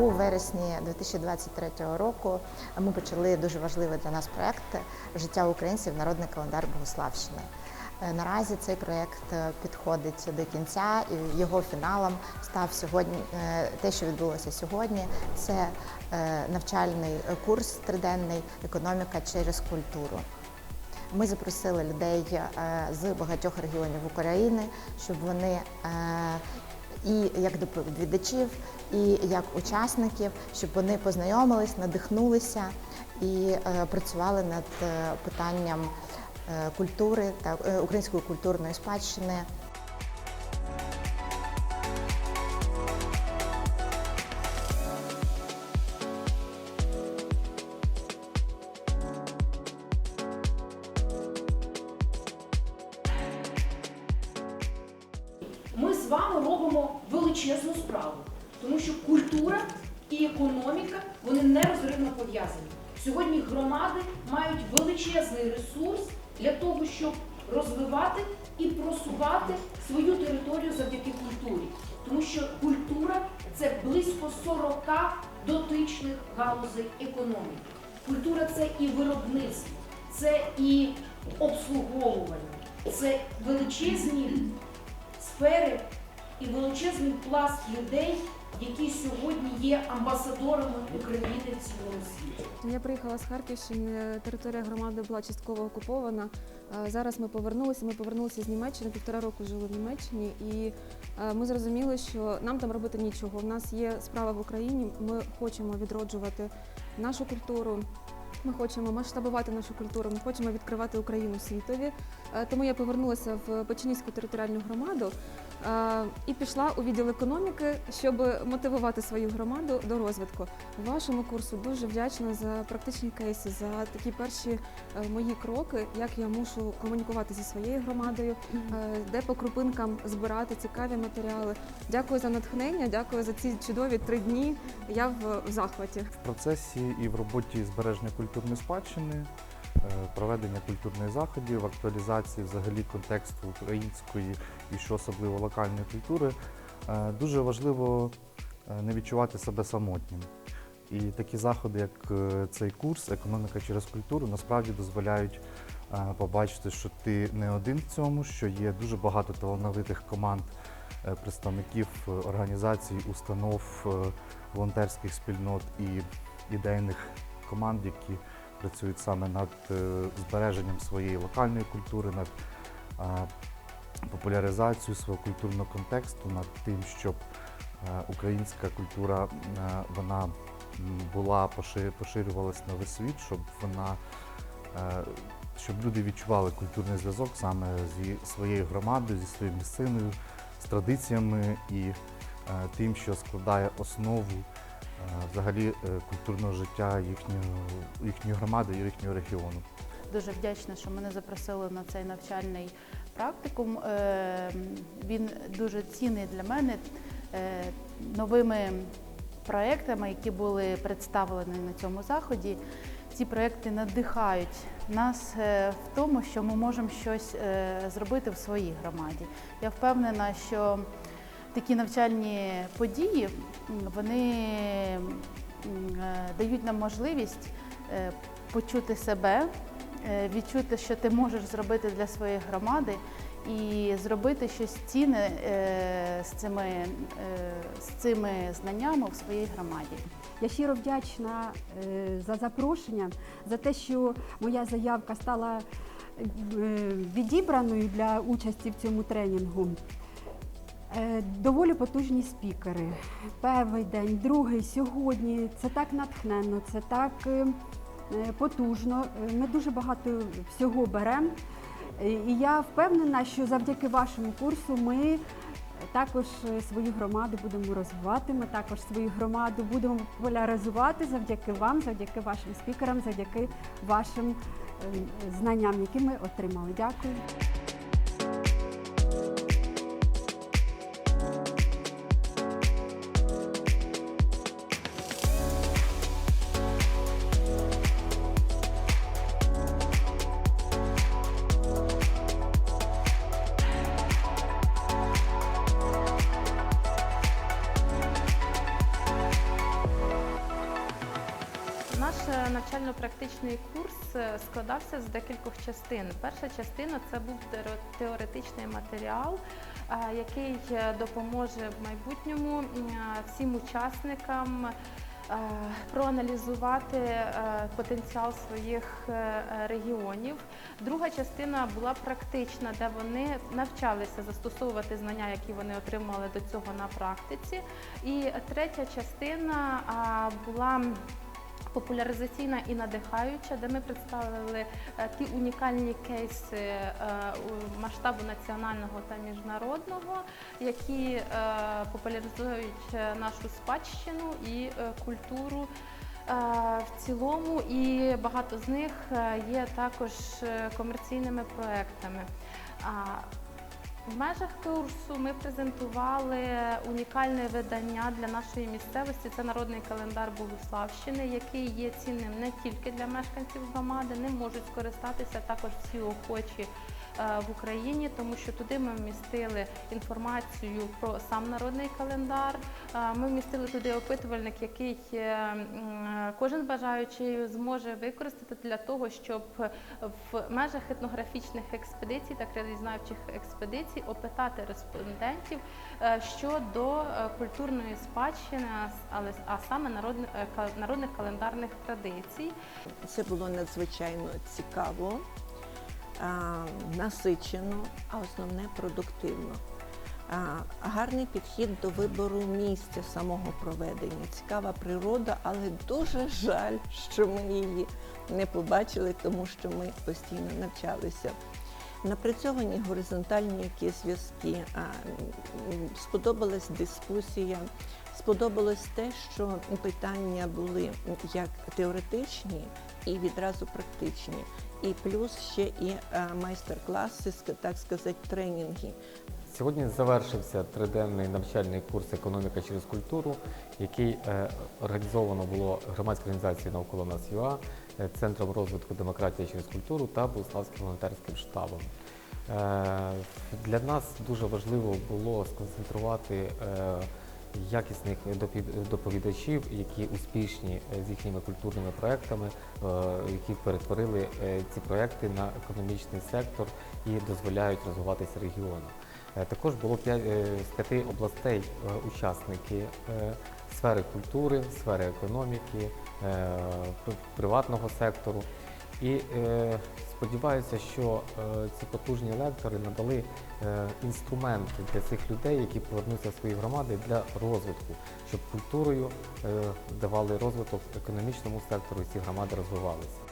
У вересні 2023 року ми почали дуже важливий для нас проект Життя українців народний календар Богославщини. Е, Наразі цей проект е, підходить до кінця, і його фіналом став сьогодні е, те, що відбулося сьогодні. Це навчальний курс триденний економіка через культуру. Ми запросили людей з багатьох регіонів України, щоб вони і як доповідачів, і як учасників, щоб вони познайомились, надихнулися і е, працювали над е, питанням е, культури та української культурної спадщини. Вами робимо величезну справу, тому що культура і економіка вони нерозривно пов'язані. Сьогодні громади мають величезний ресурс для того, щоб розвивати і просувати свою територію завдяки культурі. Тому що культура це близько 40 дотичних галузей економіки. Культура це і виробництво, це і обслуговування, це величезні сфери і величезний пласт людей, які сьогодні є амбасадорами України в цілому світі. Я приїхала з Харківщини. Територія громади була частково окупована. Е, Зараз ми повернулися. Ми повернулися з Німеччини. Півтора року жили в Німеччині, і е, ми зрозуміли, що нам там робити нічого. У нас є справа в Україні. Ми хочемо відроджувати нашу культуру. Ми хочемо масштабувати нашу культуру, ми хочемо відкривати Україну світові. Е, Тому я повернулася в Печеніську територіальну громаду і пішла у відділ економіки, щоб мотивувати свою громаду до розвитку. Вашому курсу дуже вдячна за практичні кейси, за такі перші е, мої кроки, як я мушу комунікувати зі своєю громадою, е, де по крупинкам збирати цікаві матеріали. Дякую за натхнення, дякую за ці чудові три дні. Я в, захваті. В процесі і в роботі збереження культурної спадщини, проведення культурних заходів, актуалізації взагалі контексту української і що особливо локальної культури, е, дуже важливо е, не відчувати себе самотнім. І такі заходи, як е, цей курс Економіка через культуру, насправді дозволяють е, побачити, що ти не один в цьому, що є дуже багато талановитих команд, е, представників е, організацій, установ, е, волонтерських спільнот і ідейних команд, які працюють саме над е, збереженням своєї локальної культури, над популяризацією свого культурного контексту, над тим, щоб е, українська культура е, вона була пошир- поширювалась на весь світ, щоб вона щоб люди відчували культурний зв'язок саме зі своєю громадою, зі своєю місциною, з традиціями і тим, що складає основу взагалі е, культурного життя їхньої, їхньої громади і їхнього регіону. Дуже вдячна, що мене запросили на цей навчальний практикум. Е, Він дуже цінний для мене е, новими проектами, які були представлені на цьому заході. Ці проекти надихають нас е, в тому, що ми можемо щось е, зробити в своїй громаді. Я впевнена, що такі навчальні події вони е, дають нам можливість е, почути себе, е, відчути, що ти можеш зробити для своєї громади, і зробити щось цінне з цими, з цими знаннями в своїй громаді. Я щиро вдячна за запрошення, за те, що моя заявка стала відібраною для участі в цьому тренінгу. Е, Доволі потужні спікери. Перший день, другий, сьогодні. Це так натхненно, це так е, потужно. Е, Ми дуже багато всього беремо. І я впевнена, що завдяки вашому курсу ми також свою громаду будемо розвивати. Ми також свою громаду будемо популяризувати завдяки вам, завдяки вашим спікерам, завдяки вашим знанням, які ми отримали. Дякую. Навчально-практичний курс е, складався з декількох частин. Перша частина це був теоретичний матеріал, е, який е, допоможе в майбутньому всім учасникам проаналізувати потенціал своїх регіонів. Друга частина була практична, де вони навчалися застосовувати знання, які вони отримали до цього на практиці. І третя частина була популяризаційна і надихаюча, де ми представили е, ті унікальні кейси е, масштабу національного та міжнародного, які е, популяризують нашу спадщину і культуру. В цілому, і багато з них є також комерційними проектами. В межах курсу ми презентували унікальне видання для нашої місцевості. Це народний календар Богуславщини, який є цінним не тільки для мешканців громади, ним можуть скористатися також всі охочі в Україні, тому що туди ми вмістили інформацію про сам народний календар. Е, Ми вмістили туди опитувальник, який е, кожен бажаючий зможе використати для того, щоб в межах етнографічних експедицій та краєзнавчих експедицій опитати респондентів е, щодо е, культурної спадщини, але а саме народни- е, народних календарних традицій. Це було надзвичайно цікаво, насичено, а основне продуктивно. Гарний підхід до вибору місця самого проведення. Цікава природа, але дуже жаль, що ми її не побачили, тому що ми постійно навчалися. Напрацьовані горизонтальні якісь зв'язки. Сподобалась дискусія, сподобалось те, що питання були як теоретичні і відразу практичні. І плюс ще і е, майстер-класи, так сказати, тренінги. Сьогодні завершився триденний навчальний курс Економіка через культуру, який е, організовано було громадською організацією навколо нас ЮА, е, Центром розвитку демократії через культуру та Богуславським волонтерським штабом. Для нас дуже важливо було сконцентрувати якісних доповідачів, які успішні е, з їхніми культурними проектами, е, які перетворили е, ці проекти на економічний сектор і дозволяють розвиватися регіону. Також було з п'яти областей учасники сфери культури, сфери економіки, приватного сектору. І сподіваюся, що е, ці потужні лектори надали е, інструменти для цих людей, які повернуться в свої громади для розвитку, щоб культурою е, давали розвиток економічному сектору і ці громади розвивалися.